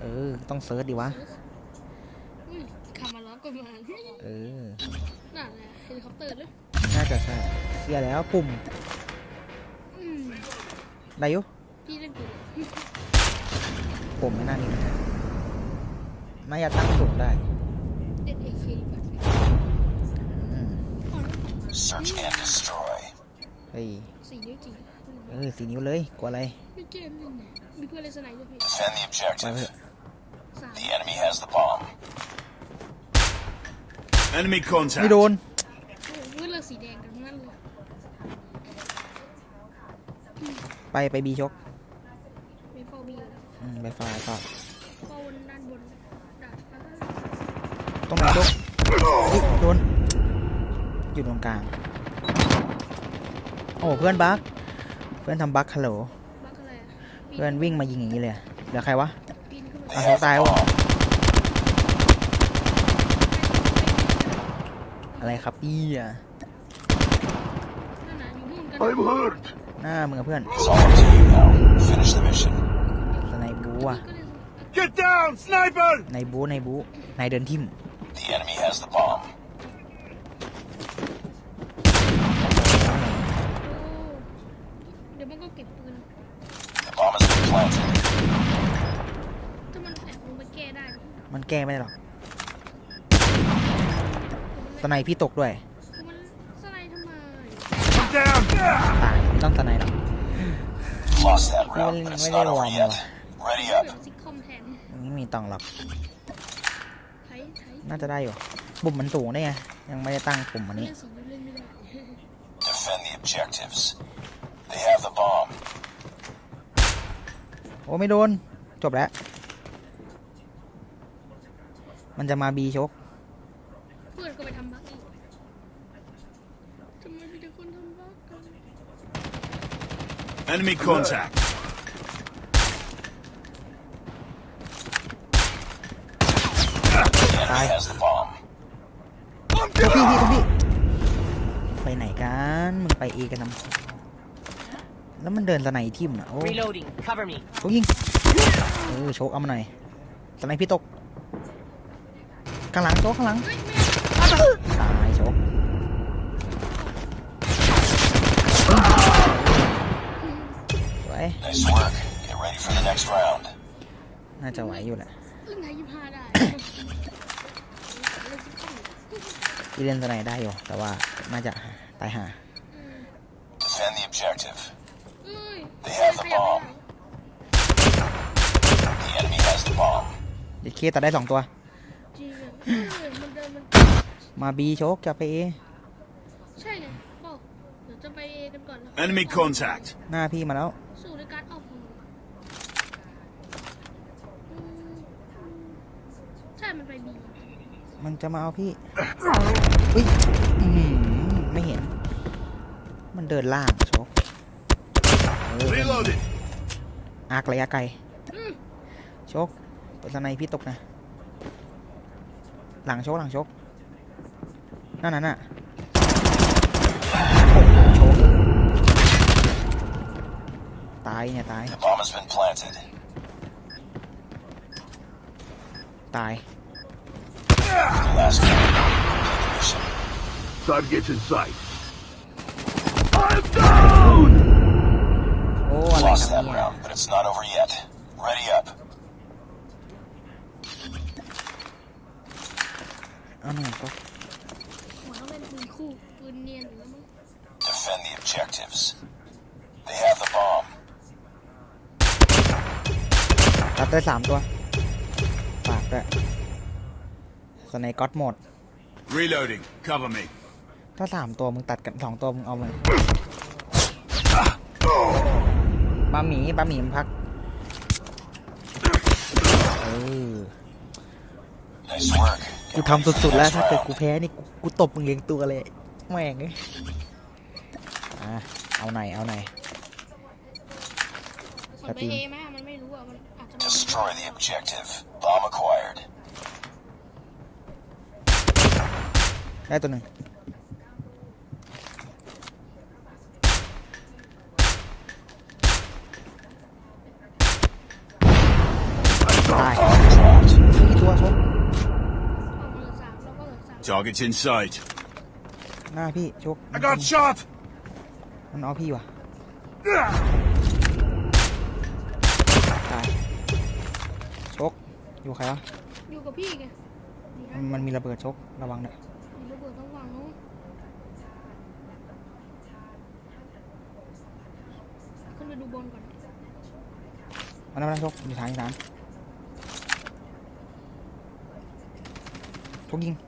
เออ ต้องเซิร์ชดิวะอุ้ยคามาล้อกฎหมายเออนั่นแหละเฮลิคอปเตอร์เลยน่าจะใช่เสียแล้วปุ่มอืมได้อยุพี่เล่นปืนเลยปุ่มไม่น่ามีปัญหาน่าจะตั้งสูงได้เล่นเอเคดีกว่าอืมอ๋อ Search and destroy. เฮ้ยสี่นิ้วจริงเออสีนิ้วเลยกลัวอะไร มีเกมหนึ่งเนี่ยมีเพื่อนเล่นสไนด์ด้วยพี่ Defend the ไปเถ objective. อะสาม The enemy has the bomb. Enemy ไม่ contact. โดนโอ้โหเพื่อนเลือกสีแดงกันทั้งนั้นเลยไปไปบีชกมีฟอบีแล้วอืมไปฟายก็ฟอบนด้านบนดาดฟ้าตรงไหนชกเฮ้ยโดน อยู่ตรงกลาง โอ้เพื่อนบักเพื่อนทำบักฮัลโหล บักอะไรอะปีเพื่อนวิ่งมายิงอย่างนี้เลยอะเหลือใครวะ ปีนขึ้นมา They Ah, have the tayo. bomb. อะไรครับพี่อะนั่นน่ะอยู่นู่นกัน I'm hurt. หน้ามึงอะเพื่อน It's all up to you now. Finish the mission. สไนบูอะก็เลย Get down, sniper! ในบูในบูในเดินทิม The enemy has the bomb. โอ้เดี๋ยวมันก็เก็บปืน The bomb has been planted. ถ้ามันแอบลงไปแก้ได้นะ มัน แก้ไม่ได้หรอกสไนพี่ตกด้วย มันสไลด์ทำไม I'm down. ตายไม่ต้องสไนหรอก Lost that round, but it's not over yet. Ready เดี๋ยวซิคคอมแทนไม่มีตังค์หรอก ไทยไทยน่าจะได้อยู่ปุ่มมันสูงได้ไง ยังไม่ได้ตั้งปุ่มอันนี้ เล่นสีเล่นไม่ได้ Defend the objectives. They have the bomb. โอ้ไม่โดน จบแล้ว มันจะมาบีชก เพื่อนก็ไปทำบั๊กอีกทำไมมีแต่คนทำบั๊กกัน Enemy contact. ตาย Has the bomb. ตัวพี่พี่ตัวพี่ ไปไหนกัน มึงไปเอกันนำแล้วมันเดินสไนทิมอะโอ้ Reloading. Cover me. โชกยิงเออโชกเอามาหน่อยสไนพี่ตก ข้างหลังโชกข้างหลังตายโชกสวย Nice work. Get ready for the next round. น่าจะไหวอยู่แหละเล่นไทยยี่ห้าได้เล่นซิคคอมที่เล่นสไนได้อยู่ แต่ว่าน่าจะตายห่า Defend the objective. เอ้ย They have the bomb. The enemy has the bomb. เด็ดเคตัดได้สองตัวจริงอะเออ มันเดินมันมาบีโชกจะไปเอใช่ไงก็เดี๋ยวจะไปเอกันก่อนแล้ว Enemy contact. หน้าพี่มาแล้ว สู้ด้วยการออกมืออืมอืมใช่ มันไปบีมันจะมาเอาพี่อุ้ยอื้อหือไม่เห็น มันเดินล่างโชกเออ Reloading. อาร์คระยะไกลอืมโชกเปิดสไนพี่ตกนะ หลังโชกหลังโชกนั่นน่ะน่ะโอ้โหโชกตายเนี่ยตาย The bomb has been planted. ตาย The last enemy. Complete the mission. Target in sight. I'm down! โอ้อะไร Lost ครับ that เนี่ย round, but it's not over yet. Ready up. เอาหน่อยก็หัวต้องเป็นปืนคู่ปืนเนียนอยู่แล้วมั้ง Defend the objectives. They have the bomb. ตัดได้สามตัว ฝากด้วยสไนก็อตหมด Reloading. Cover me. ถ้าสามตัวมึงตัดกันสองตัวมึงเอามาบะหมี่บะหมี่มันพัก เออ Nice work. กู Get ready ทำ for the สุดๆแล้ว next ถ้าเกิด round. กูแพ้นี่กูกูตบมึงเลี้ยงตัวเลยแม่งเอ้ยอะเอาไหนอยเอาไหนอย มันไปเอไหมอะมันไม่รู้อะ มันอาจจะไม่รู้ Destroy the objective. Bomb acquired. ได้ตัวหนึ่งตาย Target's in sight. หน้าพี่โชค I got shot! มันเอาพี่ว่ะ ตายโชคอยู่ใครวะ อยู่กับพี่ไงดีนะมันมันมีระเบิดโชคระวังด้วยมีระเบิดต้องวางนู้นขึ้นไปดูบนก่อนมันนั่นมันนั่นโชคอยู่ฐานอยู่ฐานโชคยิงใครอยู่ท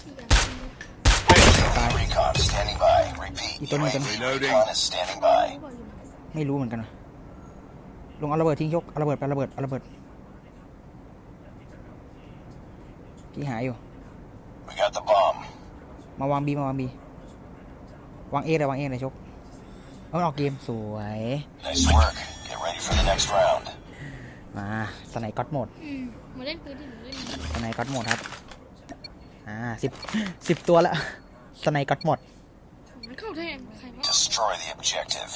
างอยู่เล่นเอ็มซีกัน UAV recon standing by. Repeat. Ito na, ito na. UAV Reloading. recon is standing by. เขาบอกอยู่ไหนไม่รู้เหมือนกันว่ะลงเอาระเบิดทิ้งโชคเอาระเบิดไปเอาระเบิดเอาระเบิดพี่หายอยู่ We got the bomb. มาวางบีมาวางบีวางเอเลยวางเอเลยชกเอามันออกเกมสวย Nice work. Get ready for the next round. มาสไนก็อตโหมดอืมมาเล่นปืนที่หนูเล่นสไนก็อตโหมดครับ อ่าสิบสิบตัวละสไนก็อตโหมด มันเข้าแทนใครวะ Destroy the objective.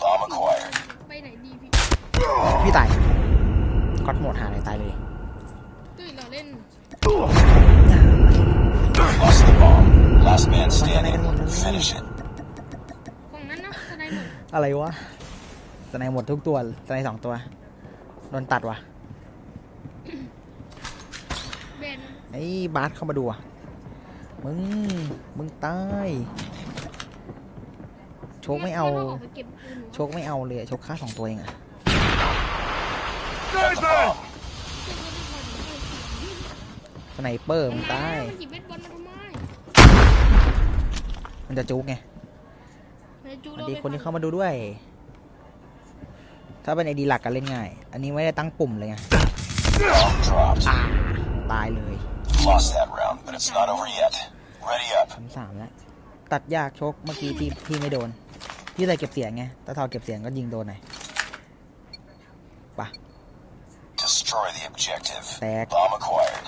Bomb acquired. ไปไหนดีพี่พี่ตายก็อตโหมดหาอะไรตายเลย ตุ้ยเราเล่น Lost the bomb. Last man standing. Finish it. ฝั่งนั้นนะสไนหมดอะไรวะสไนหมดทุกตัวสไนสองตัว โดนตัดว่ะ แบน ไอ้บาสเข้ามาดูอะ มึง มึงตาย โชคไม่เอานกไปเก็บปืนหนูโชคไม่เอาเลยอะโชคฆ่าสองตัวเองอะ Got the bomb. สไนเปอร์มึงตาย มันหยิบเม็ดบอลมาทำไมมันจะจุกไงนายจูสเราวัสดีไปคนที่เข้ามาดูด้วย ถ้าเป็นไอดีหลักก็เล่นง่าย อันนี้ไม่ได้ตั้งปุ่มเลยไง Bomb dropped. อ่าตายเลย Lost that round, but it's not over yet. Ready up. สามสามแล้ว ตัดยากโชคเมื่อกี้ที่พี่ไม่โดนพี่เลยเก็บเสียงไงถ้าทอเก็บเสียงก็ยิงโดนหน่อยป่ะ Destroy the objective. Tag. Bomb acquired.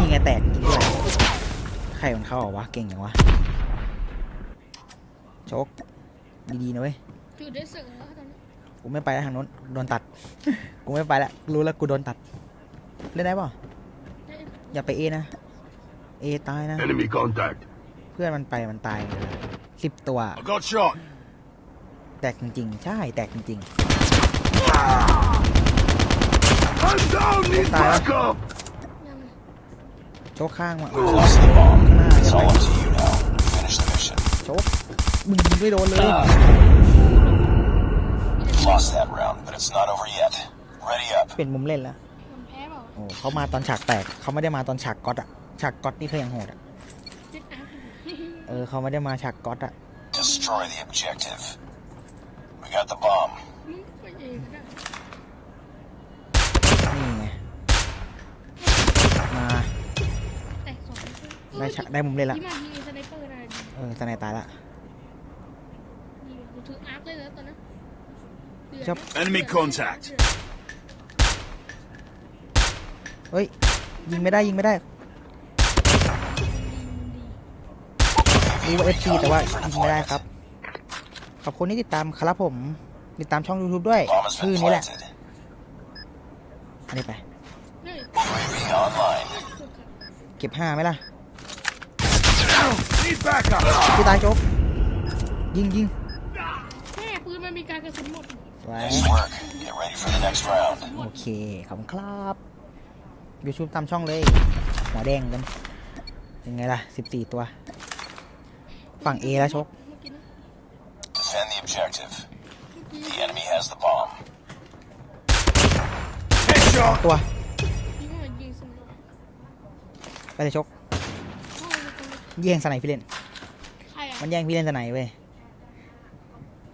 นี่ไงแตกจริงด้วยใครมันเข้าเหรอวะ เก่งอย่างวะโชคดีๆนะเว้ยจูได้เสือแล้วตอนนี้กูไม่ไปแล้วทางโน้น โดนตัด กูไม่ไปแล้ว รู้แล้วกูโดนตัด เล่นได้เปล่าได้ อย่าไปเอนะ เอตายนะ Enemy contact. เพื่อนมันไปมันตายเลยสิบตัว I got shot. แตกจริงๆ ใช่ แตกจริง I'm down! Need Tao. backup! ยังๆโชคข้างว่ะ Lost the bomb. Come on, It's get all back. up to you now. Finish the mission. โชคมึงไม่โดนเลย Lost that round, but it's not over yet. Ready up. เป็นมุมเล่นแล้ว อ้เขามาตอนฉากแตกเขาไม่ได้มาตอนฉากก๊อตอะฉากก๊อตนี่คือยังโหดอะเจ็ดอาร์เออเขาไม่ได้มาฉากก๊อตอะ Destroy the objective. We got the bomb. มึงไปเองก็ได้นี่ไงมาแตกสองได้ฉากได้มุมเล่นละที่มายิงสไนเปอร์นะดีเออสไนตายละดีกูถืออาร์คเลยแล้วตอนนั้นเดือดครับนะ Enemy contact. เฮ้ย ยิงไม่ได้ยิงไม่ได้ดีดีรู้ว่า FC แต่ว่ายิงไม่ได้ครับ ขอบคุณที่ติดตามครับผม ติดตามช่อง YouTube ด้วย Bomb has ชื่อ been นี้แหละ planted. อันนี้ไปเฮ้ย UAV online. สุดค่ะเก็บห้าไหมล่ะ Need backup! พี่ตายโจ๊กยิงยิงแม่ปืนมันมีการกระสุนหมดสวย Nice work. Get ready for the next round. โอเค ขอบคุณครับ YouTube ตามช่องเลย หัวแดงกันยังไงล่ะ 14 ตัว ฝั่ง A แล้วโชคเมื่อกี้นะ Defend the objective. เมื่อกี้ The enemy has the bomb. Headshot! ตัวที่ว่ายิงสไนเปอร์ไปเลยโชคเข้าไปตรงนี้แย่งสไนพี่เล่นใครอะมันแย่งพี่เล่นสไนเว้ย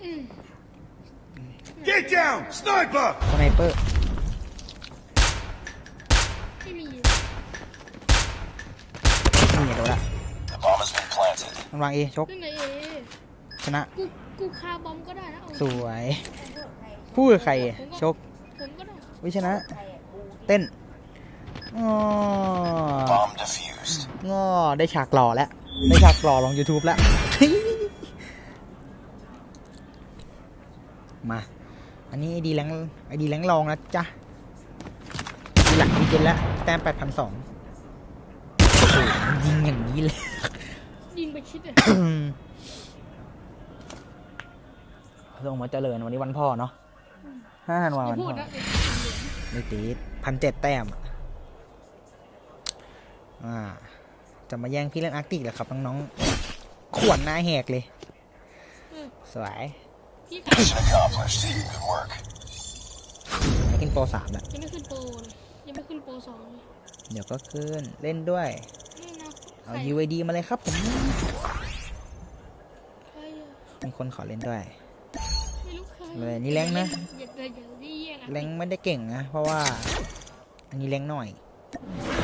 อืม Get down! Sniper! สไนเปอร์ มันวาง A โชคเรื่องไงเอชนะ กูกูคาบอมก็ได้นะเอาสวยพูดกับใครอะโชคผมก็ได้วิชนะ เต้นงอ Bomb defused. งอได้ฉากหล่อแล้ว ได้ฉากหล่อลง YouTube แล้ว มา อันนี้ไอดีแรงไอดีแรงรองนะจ๊ะดีหลักดีเจนแล้ว แต้มแปดพันสองยิงอย่างนี้เลยยิงไปชิ ดเลยส่งมาเจริญวันนี้วันพ่อเนาะห้าธันวาอย่าวันพูพ่ดอนะไม่ตีพันเจ็ดแต้มอะอ่า จะมาแย่งพี่เล่นอาร์กติกเหรอครับน้องๆขวนหน้าแหกเลย สวยพี่ขา Mission accomplished. Good work. ให้กินโปรสามแหละยังไม่ขึ้นโปรเลยยังไม่ขึ้นโปรสองเลยเดี๋ยวก็ขึ้นเล่นด้วย นี่นะเอาใคร UID มาเลยครับผมใครอะมี คนขอเล่นด้วยไม่รู้ใครเลยนี่แรงนะอย่าอย่าอย่าเรียกอะแรงไม่ได้เก่งนะ เพราะว่า อันนี้แรงหน่อยเ